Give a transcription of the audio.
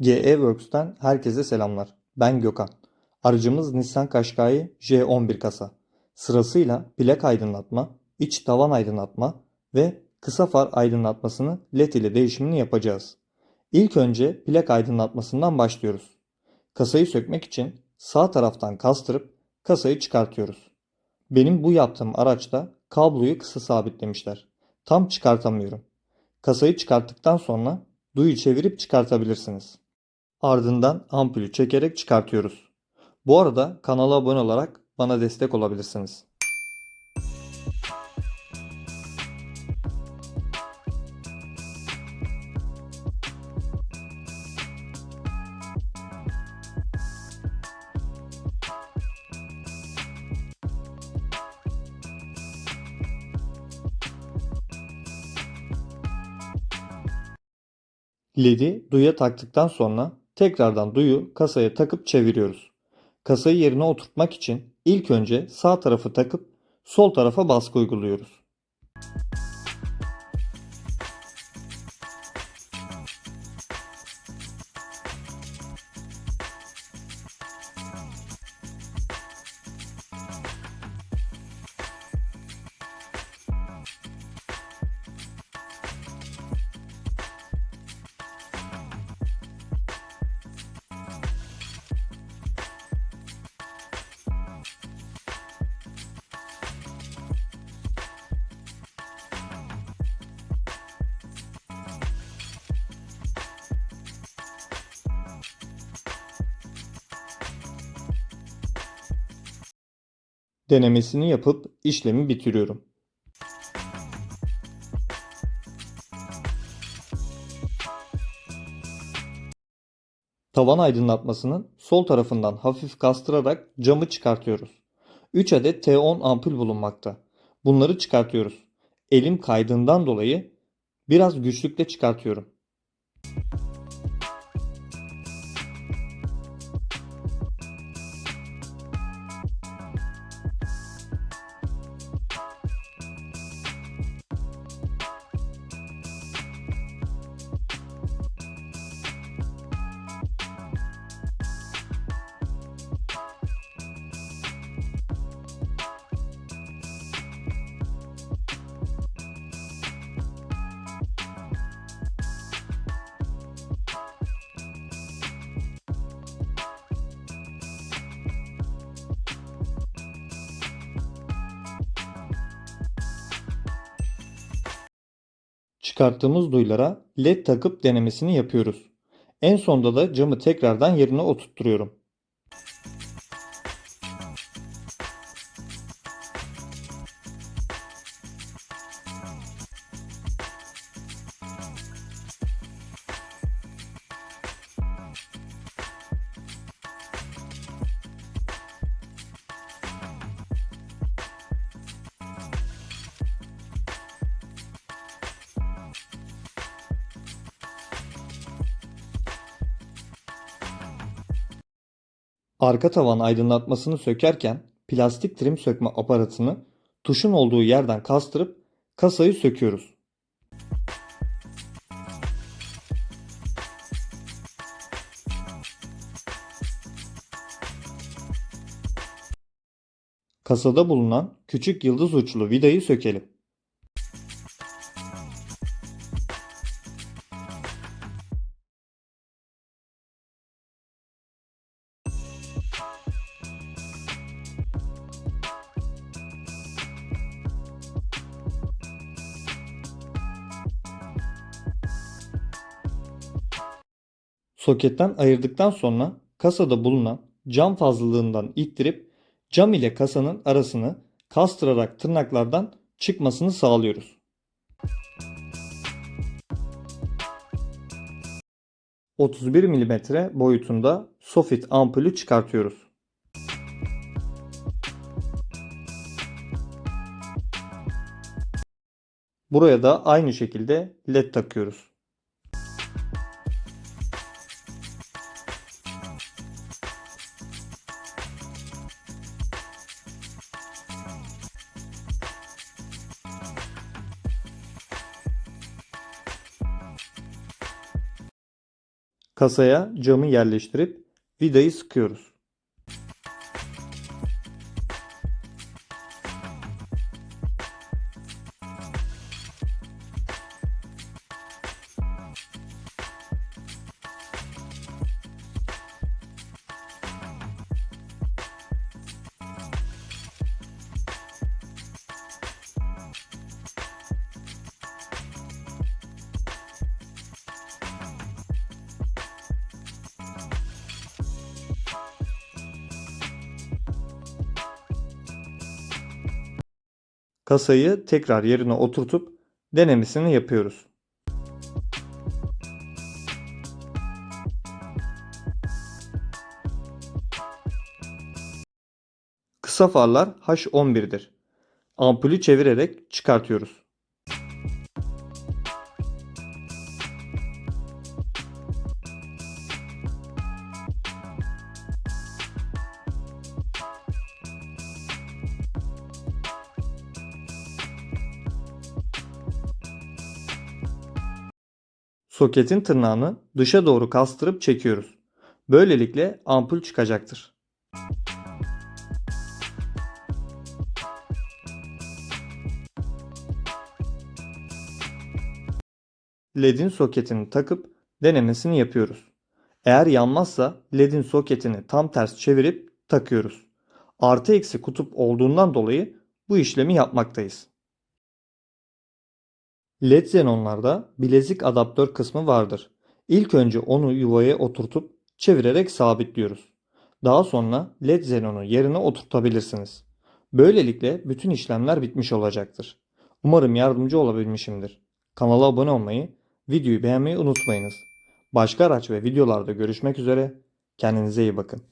GE Works'ten herkese selamlar. Ben Gökhan. Aracımız Nissan Qashqai J11 kasa. Sırasıyla plak aydınlatma, iç tavan aydınlatma ve kısa far aydınlatmasını LED ile değişimini yapacağız. İlk önce plak aydınlatmasından başlıyoruz. Kasayı sökmek için sağ taraftan kastırıp kasayı çıkartıyoruz. Benim bu yaptığım araçta kabloyu kısa sabitlemişler. Tam çıkartamıyorum. Kasayı çıkarttıktan sonra duyu çevirip çıkartabilirsiniz. Ardından ampulü çekerek çıkartıyoruz. Bu arada kanala abone olarak bana destek olabilirsiniz. LED'i duyuya taktıktan sonra tekrardan duyu kasaya takıp çeviriyoruz. Kasayı yerine oturtmak için ilk önce sağ tarafı takıp sol tarafa baskı uyguluyoruz. Denemesini yapıp işlemi bitiriyorum. Tavan aydınlatmasının sol tarafından hafif kastırarak camı çıkartıyoruz. 3 adet T10 ampul bulunmakta. Bunları çıkartıyoruz. Elim kaydığından dolayı biraz güçlükle çıkartıyorum. Çıkarttığımız duyulara led takıp denemesini yapıyoruz. En sonda da camı tekrardan yerine oturtturuyorum. Arka tavan aydınlatmasını sökerken plastik trim sökme aparatını tuşun olduğu yerden kastırıp kasayı söküyoruz. Kasada bulunan küçük yıldız uçlu vidayı sökelim. Soketten ayırdıktan sonra kasada bulunan cam fazlalığından ittirip cam ile kasanın arasını kastırarak tırnaklardan çıkmasını sağlıyoruz. ...31 mm boyutunda sofit ampulü çıkartıyoruz. Buraya da aynı şekilde led takıyoruz. Kasaya camı yerleştirip vidayı sıkıyoruz. Kasayı tekrar yerine oturtup denemesini yapıyoruz. Kısa farlar H11'dir. Ampulü çevirerek çıkartıyoruz. Soketin tırnağını dışa doğru kastırıp çekiyoruz. Böylelikle ampul çıkacaktır. LED'in soketini takıp denemesini yapıyoruz. Eğer yanmazsa LED'in soketini tam ters çevirip takıyoruz. Artı eksi kutup olduğundan dolayı bu işlemi yapmaktayız. LED xenonlarda bilezik adaptör kısmı vardır. İlk önce onu yuvaya oturtup çevirerek sabitliyoruz. Daha sonra LED xenonu yerine oturtabilirsiniz. Böylelikle bütün işlemler bitmiş olacaktır. Umarım yardımcı olabilmişimdir. Kanala abone olmayı, videoyu beğenmeyi unutmayınız. Başka araç ve videolarda görüşmek üzere. Kendinize iyi bakın.